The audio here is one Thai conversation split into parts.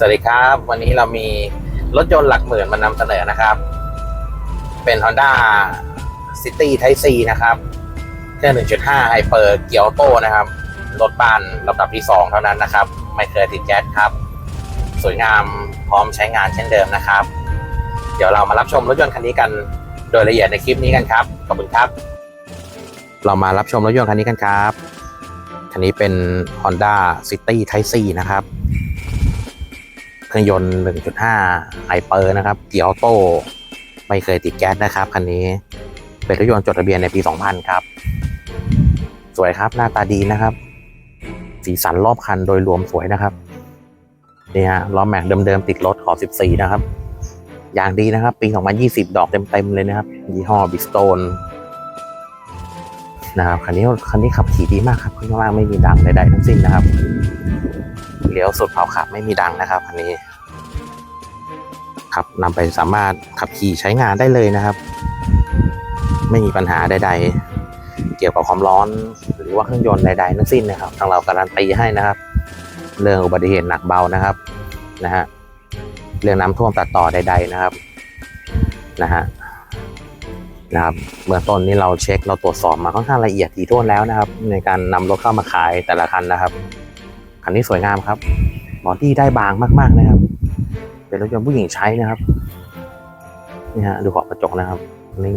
สวัสดีครับ วันนี้เรามีรถยนต์หลักหมื่นมานำเสนอนะครับ เป็น Honda City Type C นะครับเครื่อง 1.5 Hyper เกียร์โต้นะครับ รถบ้านลำดับที่ 2 เท่านั้นนะครับ ไม่เคยติดแก๊สครับ สวยงามพร้อมใช้งานเช่นเดิมนะครับ เดี๋ยวเรามารับชมรถยนต์คันนี้กันโดยละเอียดในคลิปนี้กันครับ ขอบคุณครับ เรามารับชมรถยนต์คันนี้กันครับ คันนี้เป็น Honda City Type C นะครับ เครื่องยนต์ 1.5ไฮเปอร์นะครับ เกียร์ออโต้ ไม่เคยติดแก๊สนะครับ คันนี้ เป็นรถยนต์จดทะเบียนในปี 2000 ครับ สวยครับหน้าตาดีนะครับ สีสันรอบคันโดยรวมสวยนะครับ นี่ฮะล้อแม็กเดิมๆติดรถขอบ14 นะครับ อย่างดีนะครับ ปี 2020 ดอกเต็มๆเลยนะครับ ยี่ห้อบิสโตนนะครับคันนี้คันนี้ขับขี่ดีมากครับข้างล่างไม่มีดังใดๆทั้งสิ้นนะครับ เลี้ยวสุดเผาขับไม่มีดังนะครับคันนี้ขับนำไปสามารถขับขี่ใช้งานได้เลยนะครับ ไม่มีปัญหาใด ๆ เกี่ยวกับความร้อน หรือว่าเครื่องยนต์ใดๆทั้งสิ้นนะครับ ทางเราการันตีให้นะครับ เรื่องอุบัติเหตุหนักเบานะครับนะฮะเรื่องน้ำท่วมตัดต่อใด ๆนะครับนะฮะนะครับเมื่อต้นนี้เราเช็คเราตรวจสอบมาค่อนข้างละเอียดถี่ถ้วนแล้วนะครับ ในการนำรถเข้ามาขายแต่ละคันนะครับ คันนี้สวยงามครับบอดี้ได้บางมาก ๆนะครับ เป็นรถยนต์ผู้หญิงใช้นะครับนี่ฮะดูขอบกระจกนะครับนี่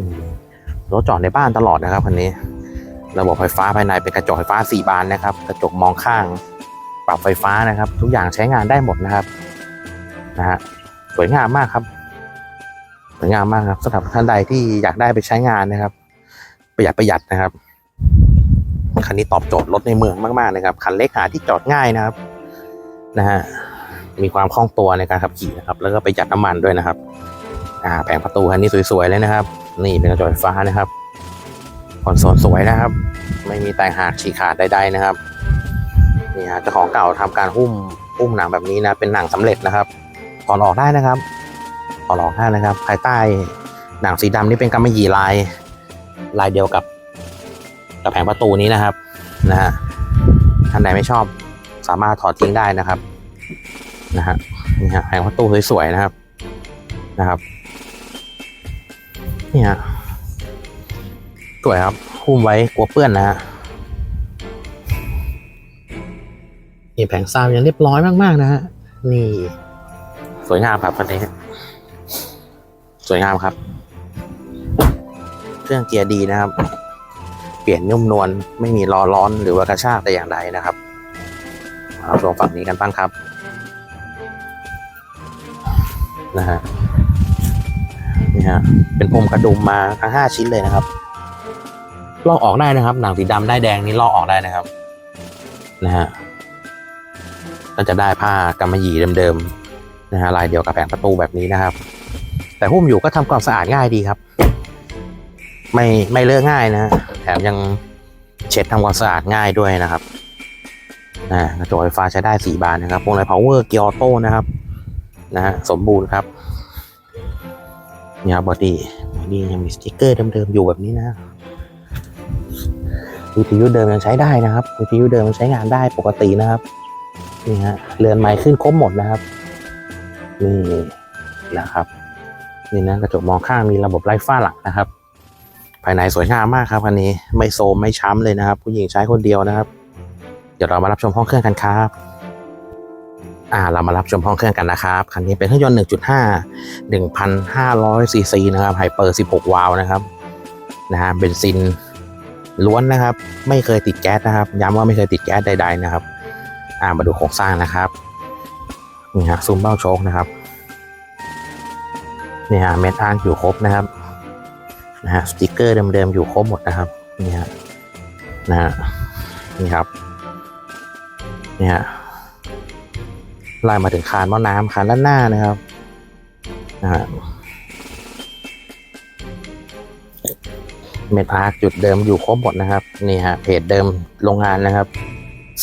รถจอดในบ้านตลอดนะครับคันนี้ ระบบไฟฟ้าภายในเป็นกระจกไฟฟ้า 4 บานนะครับ กระจกมองข้าง ปรับไฟฟ้านะครับ ทุกอย่างใช้งานได้หมดนะครับนะฮะสวยงามมากครับสวยงามมากครับสำหรับท่านใดที่อยากได้ไปใช้งานนะครับ ประหยัดประหยัดนะครับ คันนี้ตอบโจทย์รถในเมืองมากๆนะครับ คันเล็กหาที่จอดง่ายนะครับ นะฮะ มีความคล่องตัวในการขับขี่นะครับ แล้วก็ประหยัดน้ำมันด้วยนะครับ อ่า แผงประตูคันนี้สวยๆเลยนะครับ นี่เป็นกระจกไฟฟ้านะครับคอนโซลสวยนะครับ ไม่มีแตกหักฉีกขาดใดๆนะครับ นี่ฮะเจ้าของเก่าทำการหุ้มหุ้มหนังแบบนี้นะ เป็นหนังสำเร็จนะครับถอดออกได้นะครับถอดออกได้นะครับ ภายใต้หนังสีดำนี่เป็นกำมะหยี่ลาย ลายเดียวกับ กับแผงประตูนี้นะครับนะฮะท่านใดไม่ชอบสามารถถอดทิ้งได้นะครับนะฮะนี่ฮะแผงประตูสวยๆนะครับนะครับนี่ฮะสวยครับหุ้มไว้กลัวเปื้อนนะฮะนี่แผงซาวยังเรียบร้อยมากๆนะฮะนี่ สวยงามครับคันนี้สวยงามครับ เครื่องเกียร์ดีนะครับ ลี่ยนนุ่มนวลไม่มีรอร้อนหรือว่ากระชากแต่อย่างใดนะครับมาเราชมฝั่งนี้กันบ้างครับนะฮะนี่ฮะเป็นพรมกระดุมมาทั้งห้าชิ้นเลยนะครับลอกออกได้นะครับ หนังสีดำได้แดงนี่ลอกออกได้นะครับนะฮะก็จะได้ผ้ากำมะหยี่เดิมๆนะฮะลายเดียวกับแผงประตูแบบนี้นะครับ แต่หุ้มอยู่ก็ทำความสะอาดง่ายดีครับ ไม่ไม่เลอะง่ายนะแถมยังเช็ดทำความสะอาดง่ายด้วยนะครับกระจกไฟฟ้าใช้ได้สี่บานนะครับพวงมาลัย power เกียร์ออโต้นะครับนะฮะสมบูรณ์ครับนี่ยบอดี้บอดี้ยังมีสติ๊กเกอร์เดิมๆอยู่แบบนี้นะวิทยุเดิมยังใช้ได้นะครับวิทยุเดิมยังใช้งานได้ปกตินะครับนี่ฮะเรือนไม้ขึ้นครบหมดนะครับนี่นะครับนี่นะกระจกมองข้างมีระบบไล่ฟ้าหลังนะครับ ภายในสวยงามมากครับคันนี้ไม่โซมไม่ช้ำเลยนะครับ ผู้หญิงใช้คนเดียวนะครับ เดี๋ยวเรามารับชมห้องเครื่องกันครับอ่าเรามารับชมห้องเครื่องกันนะครับคันนี้เป็นเครื่องยนต์ 1.5 1,500ซีซีนะครับไฮเปอร์ 16 วาล์วนะครับนะฮะเบนซินล้วนนะครับ ไม่เคยติดแก๊สนะครับ ย้ำว่าไม่เคยติดแก๊สใด ๆนะครับ อ่ามาดูโครงสร้างนะครับนี่ฮะซูมเบ้าโชคนะครับนี่ฮะเมทัลอยู่ครบนะครับ นะฮะสติกเกอร์เดิมๆอยู่ครบหมดนะครับนี่ฮะนะฮะนี่ครับนี่ฮะไล่มาถึงคานหม้อน้ำคานด้านหน้านะครับนะฮะเมทอาร์จุดเดิมอยู่ครบหมดนะครับนี่ฮะเพจเดิมโรงงานนะครับ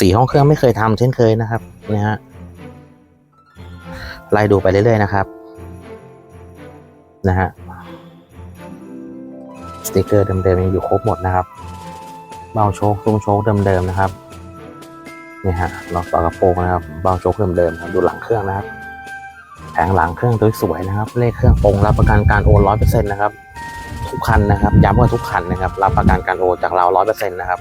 สีห้องเครื่องไม่เคยทำเช่นเคยนะครับนี่ฮะไล่ดูไปเรื่อยๆนะครับนะฮะ สติกเกอร์เดิมๆยังอยู่ครบหมดนะครับเบ้าโชคซุ้มโชคเดิมๆนะครับนี่ฮะล็อกต่อกระโปรงนะครับเบ้าโชคเดิมๆครับดูหลังเครื่องนะครับ แผงหลังเครื่องสวยๆนะครับ เลขเครื่องปรงรับประกันการโอนร้อยเปอร์เซ็นต์นะครับทุกคันนะครับย้ำว่าทุกคันนะครับ รับประกันการโอนจากเราร้อยเปอร์เซ็นต์นะครับ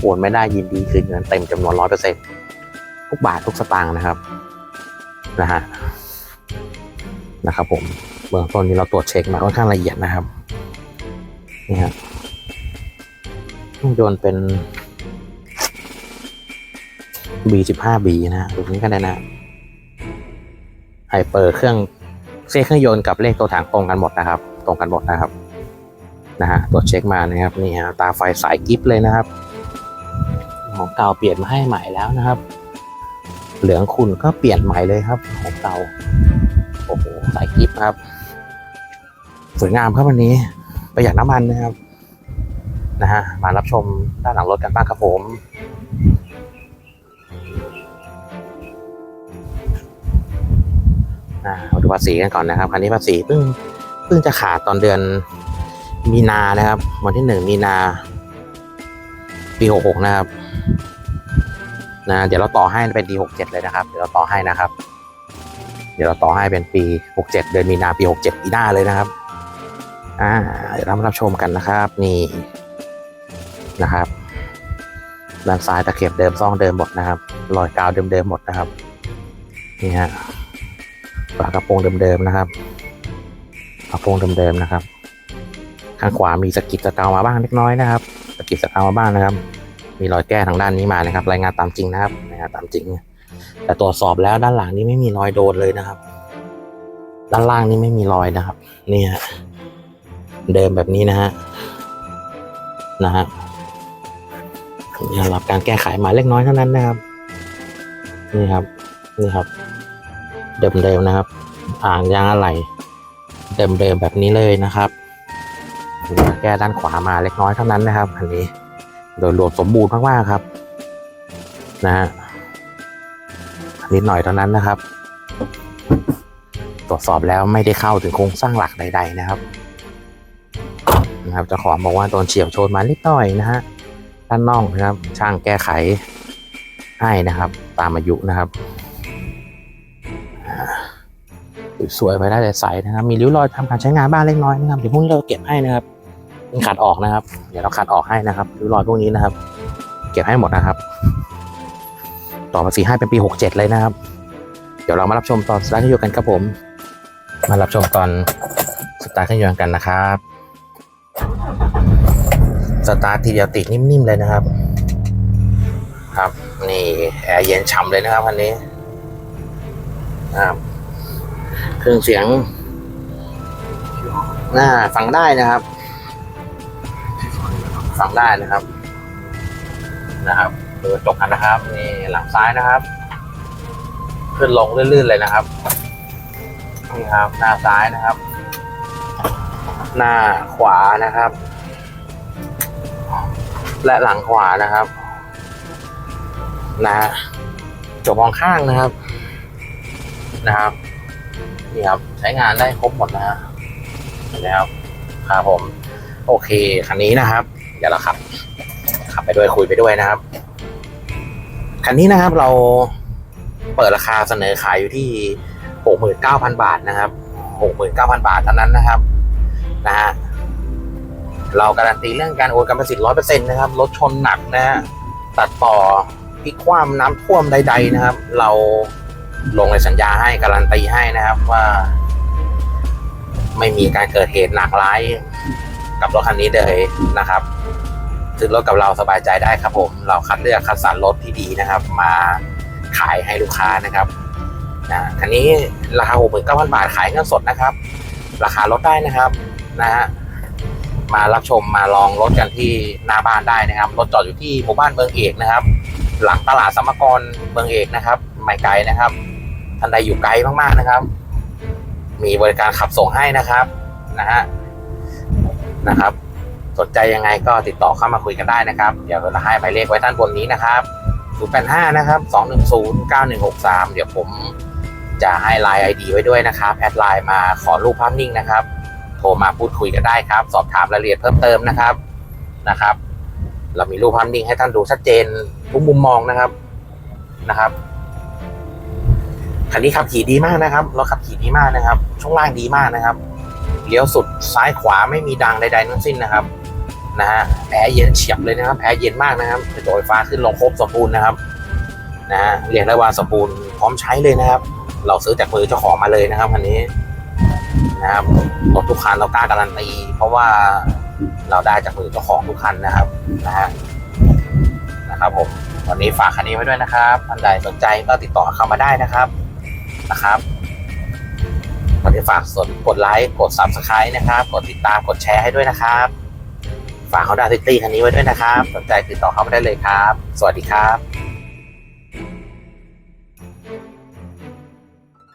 โอนไม่ได้ยินดีคืนเงินเต็มจำนวนร้อยเปอร์เซ็นต์ทุกบาททุกสตางค์นะครับนะฮะนะครับผมเบื้องต้นนี้เราตรวจเช็คมาค่อนข้างละเอียดนะครับ นี่ฮะเครื่องยนต์เป็น B15B นะฮะดูนี้กันได้นะไฮเปอร์เครื่องเส้เครื่องยนต์กับเลขตัวถังตรงกันหมดนะครับ ตรงกันหมดนะครับนะฮะตรวจเช็คมานะครับนี่ฮะตาไฟสายกิฟเลยนะครับ ของเก่าเปลี่ยนมาให้ใหม่แล้วนะครับ เหลืองขุ่นก็เปลี่ยนใหม่เลยครับ ของเก่าโอ้โหสายกิฟครับ สวยงามครับวันนี้ ประหยัดน้ำมันนะครับนะฮะมารับชมด้านหลังรถกันบ้างครับผมอ่ามาดูภาษีกันก่อนนะครับคันนี้ภาษีเพิ่งเพิ่งจะขาดตอนเดือนมีนานะครับ วันที่หนึ่งมีนา ปีหกหกนะครับนะเดี๋ยวเราต่อให้เป็นปีหกเจ็ดเลยนะครับ เดี๋ยวเราต่อให้นะครับ เดี๋ยวเราต่อให้เป็นปีหกเจ็ดเดือนมีนาปีหกเจ็ดปีหน้าเลยนะครับ อ่าเดี๋ยวเรามารับชมกันนะครับนี่นะครับด้านซ้ายตะเข็บเดิมซองเดิมหมดนะครับรอยกาวเดิมๆหมดนะครับนี่ฮะฝากระโปรงเดิมๆนะครับกระโปรงเดิมๆนะครับ ข้างขวามีสกิดสะเกามาบ้างเล็กน้อยนะครับสกิดสะเกามาบ้างนะครับ มีรอยแก้ทางด้านนี้มานะครับ รายงานตามจริงนะครับรายงานตามจริง แต่ตรวจสอบแล้วด้านหลังนี้ไม่มีรอยโดนเลยนะครับ ด้านล่างนี่ไม่มีรอยนะครับนี่ฮะ เดิมแบบนี้นะฮะนะฮะนี่รับการแก้ไขมาเล็กน้อยเท่านั้นนะครับนี่ครับนี่ครับ เดิมๆนะครับ อ่างยางอะไหล่เดิมๆแบบนี้เลยนะครับแก้ด้านขวามาเล็กน้อยเท่านั้นนะครับ อันนี้ โดยรวมสมบูรณ์มากๆครับ นะฮะนิดหน่อยเท่านั้นนะครับ ตรวจสอบแล้วไม่ได้เข้าถึงโครงสร้างหลักใด ๆ นะครับ นะครับเจ้าของบอกว่าโดนเฉียวชนมานิดหน่อยนะฮะด้านน่องนะครับ ช่างแก้ไขให้นะครับ ตามอายุนะครับสวยไปได้แต่ใสนะครับ มีริ้วรอยทำการใช้งานบ้างเล็กน้อยนะครับเดี๋ยวพรุ่งนี้เราเก็บให้นะครับมันขัดออกนะครับ เดี๋ยวเราขัดออกให้นะครับริ้วรอยพวกนี้นะครับ เก็บให้หมดนะครับ ต่อภาษีให้เป็นปีหกเจ็ดเลยนะครับ เดี๋ยวเรามารับชมตอนสตาร์ทเครื่องยนต์กันครับผม มารับชมตอนสตาร์ทเครื่องยนต์กันนะครับ สตาร์ททีเดียวติดนิ่มๆเลยนะครับ ครับนี่แอร์เย็นฉ่ำเลยนะครับคันนี้ครับเครื่องเสียงน่าฟังได้นะครับ ฟังได้นะครับ นะครับเปิดกระจกกันนะครับนี่หลังซ้ายนะครับ ขึ้นลงลื่นๆเลยนะครับนี่ครับ หน้าซ้ายนะครับ หน้าขวานะครับ และหลังขวานะครับ นะจบมองข้างนะครับ นะครับนี่ครับใช้งานได้ครบหมดนะฮะเห็นไหมครับครับผม โอเคคันนี้นะครับ เดี๋ยวเราขับขับไปด้วยคุยไปด้วยนะครับคันนี้นะครับเราเปิดราคาเสนอขายอยู่ที่หกหมื่นเก้าพันบาทนะครับหกหมื่นเก้าพันบาทเท่านั้นนะครับ นะฮะ เราการันตีเรื่องการโอนกรรมสิทธิ์ร้อยเปอร์เซ็นต์นะครับ รถชนหนักนะฮะ ตัดต่อพลิกคว่ำน้ำท่วมใด ๆนะครับ เราลงในสัญญาให้การันตีให้นะครับว่า ไม่มีการเกิดเหตุหนักร้ายกับรถคันนี้เลยนะครับซื้อรถกับเราสบายใจได้ครับผม เราคัดเลือกคัดสรรรถที่ดีนะครับ มาขายให้ลูกค้านะครับนะคันนี้ราคา 69,000 บาทขายเงินสดนะครับ ราคาลดได้นะครับนะฮะ มารับชมมาลองรถกันที่หน้าบ้านได้นะครับ รถจอดอยู่ที่หมู่บ้านเมืองเอกนะครับ หลังตลาดสมกรเมืองเอกนะครับ ไม่ไกลนะครับท่านใดอยู่ไกลมากๆนะครับ มีบริการขับส่งให้นะครับนะฮะนะครับ สนใจยังไงก็ติดต่อเข้ามาคุยกันได้นะครับ เดี๋ยวเราให้หมายเลขไว้ด้านบนนี้นะครับ085นะครับ210 9163 เดี๋ยวผมจะให้ไลน์ ID ไว้ด้วยนะครับแอดไลน์มาขอรูปภาพนิ่งนะครับ โทรมาพูดคุยกันได้ครับ สอบถามรายละเอียดเพิ่มเติมนะครับนะครับ เรามีรูปภาพนิ่งให้ท่านดูชัดเจนทุกมุมมองนะครับนะครับคันนี้ขับขี่ดีมากนะครับรถขับขี่ดีมากนะครับ ช่วงล่างดีมากนะครับเลี้ยวสุดซ้ายขวาไม่มีดังใดๆทั้งสิ้นนะครับนะฮะแอร์เย็นเฉียบเลยนะครับแอร์เย็นมากนะครับกระจกไฟฟ้าขึ้นลงครบสมบูรณ์นะครับนะฮะเรียกได้ว่าสมบูรณ์พร้อมใช้เลยนะครับ เราซื้อจากมือเจ้าของมาเลยนะครับคันนี้ นะครับรถทุกคันเรากล้าการันตีเพราะว่าเราได้จากมือเจ้าของทุกคันนะครับนะฮะนะครับผมวันนี้ฝากคันนี้ไว้ด้วยนะครับท่านใดสนใจก็ติดต่อเข้ามาได้นะครับนะครับวันนี้ฝากสนกดไลค์กด subscribe นะครับ กดติดตามกดแชร์ให้ด้วยนะครับ ฝากเขาดาซิตี้คันนี้ไว้ด้วยนะครับ สนใจติดต่อเข้ามาได้เลยครับ สวัสดีครับ